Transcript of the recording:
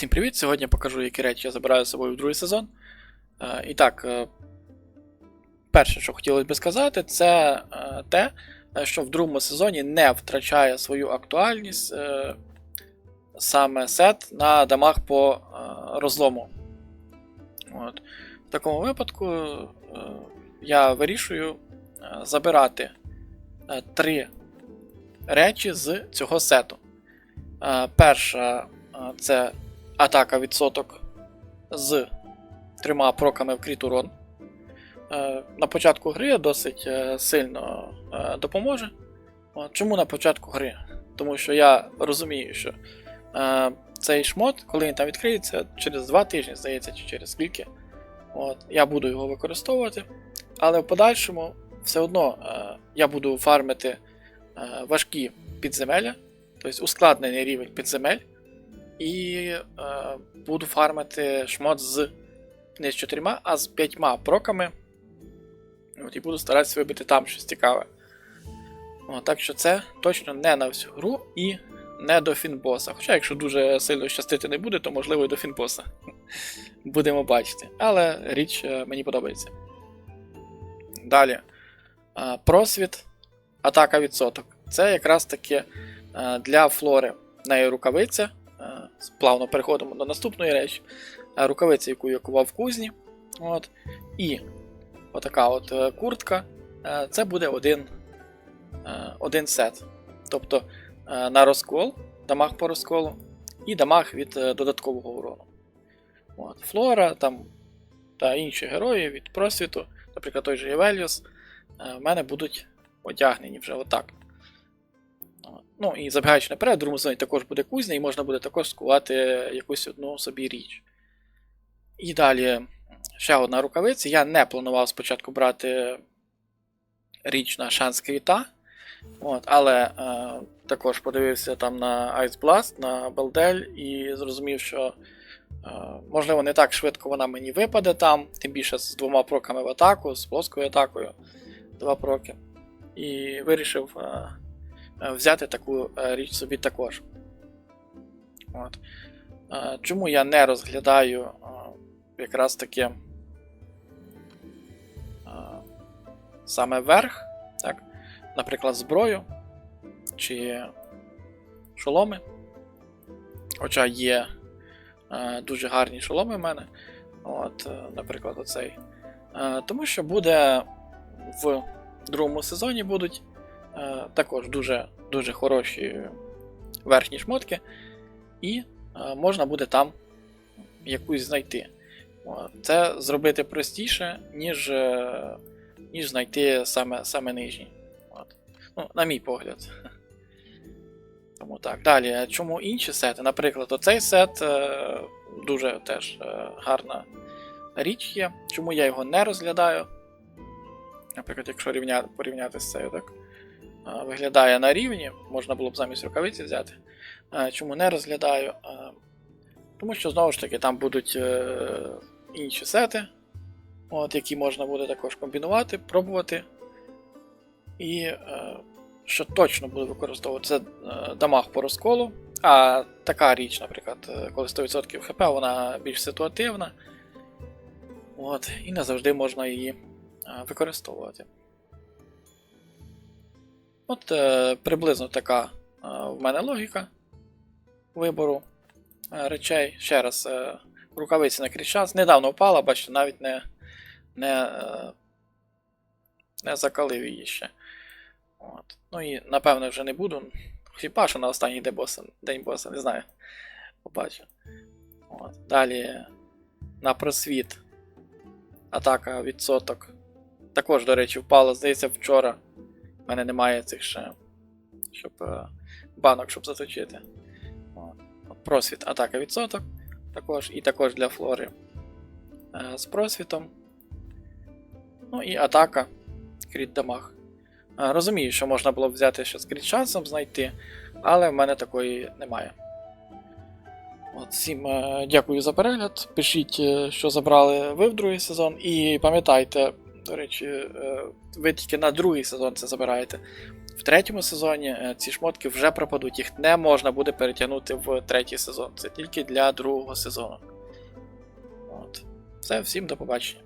Всім привіт! Сьогодні покажу, які речі я забираю з собою в другий сезон. Е, і так, е, перше, що хотілося би сказати, це е, те, що в другому сезоні не втрачає свою актуальність саме сет на дамаг по розлому. От. В такому випадку я вирішую забирати три речі з цього сету. Перша це атака відсоток з трьома проками в кріт урон. Е, На початку гри досить е, сильно е, допоможе. Чому на початку гри? Тому що я розумію, що цей шмот, коли він там відкриється, через 2 тижні, здається, чи через скільки, от, я буду його використовувати. Але в подальшому все одно я буду фармити важкі підземелля, тобто ускладнений рівень підземель і е, буду фармити шмот з не з чотирма, а з п'ятьма проками. От, і буду старатися вибити там щось цікаве. От, так що це точно не на всю гру і не до фінбоса. Хоча, якщо дуже сильно щастити не буде, то можливо і до фінбоса. Будемо бачити. Але річ е, мені подобається. Далі. Е, Просвіт, атака відсоток. Це якраз таки е, для флори. В неї рукавиця. Плавно переходимо до наступної речі. Е, Рукавиця, яку я кував в кузні. От. І отака от е, куртка. Е, Це буде один, один сет. Тобто на розкол, дамаг по розколу, і дамаг від додаткового урону. От. Флора там, та інші герої від просвіту, наприклад, той же Євеліус, в мене будуть одягнені вже отак. Ну і забігаючи наперед, в другому сезоні також буде кузня, і можна буде також скувати якусь одну собі річ. І далі ще одна рукавиця. Я не планував спочатку брати річ на шанс кріта. От, але е, також подивився там на Ice Blast, на Белдель і зрозумів, що е, можливо не так швидко вона мені випаде там, тим більше з двома проками в атаку, з плоскою атакою. Два проки. І вирішив е, взяти таку е, річ собі також. От. Е, Чому я не розглядаю е, якраз таки е, саме верх, так? наприклад, зброю чи шоломи. Хоча є е, дуже гарні шоломи в мене. От, е, наприклад, оцей. Е, тому що буде в другому сезоні будуть е, також дуже, дуже хороші верхні шмотки, і е, можна буде там якусь знайти. Це зробити простіше, ніж, е, ніж знайти саме, саме нижній. От. Ну, на мій погляд. Тому так. Далі, чому інші сети? Наприклад, оцей сет е, дуже теж е, гарна річ є. Чому я його не розглядаю? Наприклад, якщо рівня, порівняти з цею, так? Е, виглядає на рівні, можна було б замість рукавиці взяти. Е, чому не розглядаю? Е, тому що знову ж таки там будуть інші сети, от, які можна буде також комбінувати, пробувати. І що точно буду використовувати, це дамаг по розколу. А така річ, наприклад, коли 100% ХП, вона більш ситуативна. От, і не завжди можна її використовувати. От е, приблизно така е, в мене логіка вибору е, речей. Ще раз, е, рукавиці на крічас. Недавно впала, бачите, навіть не, не, е, не закалив її ще. От. Ну і напевно вже не буду. Хіба що на останній день боса, день боса, не знаю. Побачу. От. Далі на просвіт. Атака відсоток. Також, до речі, впала, здається, вчора. У мене немає цих ще. Щоб е, банок, щоб заточити. Просвіт, атака відсоток. Також, і також для флори е, з просвітом. Ну і атака. Кріт дамаг. Е, Розумію, що можна було б взяти ще з кріт-шансом знайти, але в мене такої немає. От, всім дякую за перегляд. Пишіть, що забрали ви в другий сезон, і пам'ятайте, до речі, е, ви тільки на другий сезон це забираєте. в третьому сезоні е, ці шмотки вже пропадуть, їх не можна буде перетягнути в третій сезон. Це тільки для другого сезону. От. Все, всім до побачення.